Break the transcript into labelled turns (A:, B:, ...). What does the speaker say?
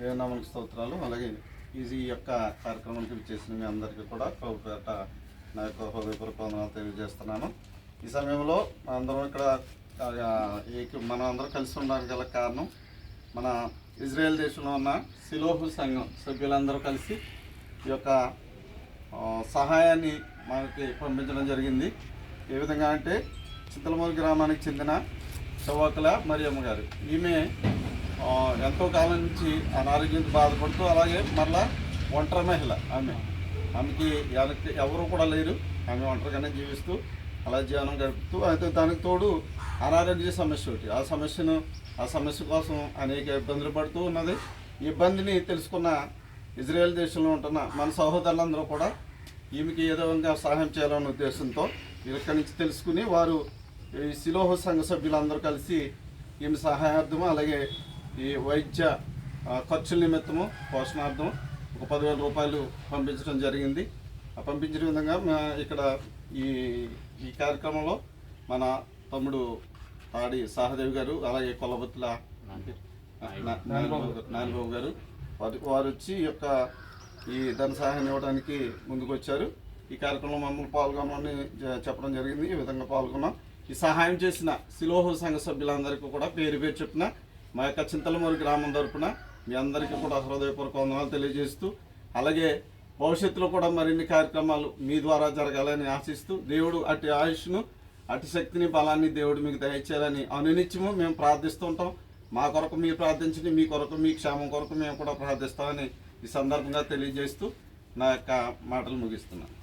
A: దేవనామలకు స్తోత్రాలు. అలాగే ఈ యొక్క కార్యక్రమానికి చేసిన మీ అందరికీ కూడా ప్రభుపేట నా యొక్క హృదయపూర్వక వందనాలు తెలియజేస్తున్నాను. ఈ సమయంలో అందరం ఇక్కడ మనం అందరం కలిసి ఉండడానికి గల కారణం మన ఇజ్రాయెల్ దేశంలో ఉన్న సిలోహు సంఘం సభ్యులందరూ కలిసి ఈ యొక్క సహాయాన్ని మనకి పంపించడం జరిగింది. ఏ విధంగా అంటే చింతలమూరు గ్రామానికి చెందిన చౌవకల మరియమ్మ గారు. ఈమె ఎంతో కాలం నుంచి అనారోగ్యంతో బాధపడుతూ అలాగే మరలా ఒంటరి మహిళ ఆమె. ఆమెకి ఎవరికి ఎవరు కూడా లేరు. ఆమె ఒంటరిగానే జీవిస్తూ అలా జీవనం గడుపుతూ అయితే దానికి తోడు అనారోగ్య సమస్య ఒకటి. ఆ సమస్యను ఆ సమస్య కోసం అనేక ఇబ్బందులు పడుతూ ఉన్నది. ఇబ్బందిని తెలుసుకున్న ఇజ్రాయెల్ దేశంలో ఉంటున్న మన సహోదరులందరూ కూడా ఈమెకి ఏదో విధంగా సహాయం చేయాలనే ఉద్దేశంతో ఇక్కడి నుంచి తెలుసుకుని వారు ఈ శిలోహ సంఘ సభ్యులందరూ కలిసి ఈమె సహాయార్థము అలాగే ఈ వైద్య ఖర్చుల నిమిత్తము పోషణార్థం ఒక పదివేల రూపాయలు పంపించడం జరిగింది. పంపించిన విధంగా మా ఇక్కడ ఈ ఈ కార్యక్రమంలో మన తమ్ముడు తాడి సహదేవ్ గారు అలాగే కొలబత్తుల నానిబాబు గారు- వారు వారు వచ్చి ఈ యొక్క ఈ ధన సహాయాన్ని ఇవ్వడానికి ముందుకు వచ్చారు. ఈ కార్యక్రమంలో మమ్మల్ని పాల్గొనమని చెప్పడం జరిగింది. ఈ విధంగా పాల్గొన్నాం. ఈ సహాయం చేసిన శిలోహ సంఘ సభ్యులందరికీ కూడా పేరు పేరు చెప్పిన మా యొక్క చింతలమూరి గ్రామం తరపున మీ అందరికీ కూడా హృదయపూర్వక వందనాలు తెలియజేస్తూ అలాగే భవిష్యత్తులో కూడా మరిన్ని కార్యక్రమాలు మీ ద్వారా జరగాలని ఆశిస్తూ దేవుడు అటు ఆయుష్ను అటు శక్తిని బలాన్ని దేవుడు మీకు దయచేయాలని అనునిత్యము మేము ప్రార్థిస్తుంటాం మా కొరకు మీరు ప్రార్థించండి మీ కొరకు మీ క్షేమం కొరకు మేము కూడా ప్రార్థిస్తామని ఈ సందర్భంగా తెలియజేస్తూ నా యొక్క మాటలు ముగిస్తున్నాను.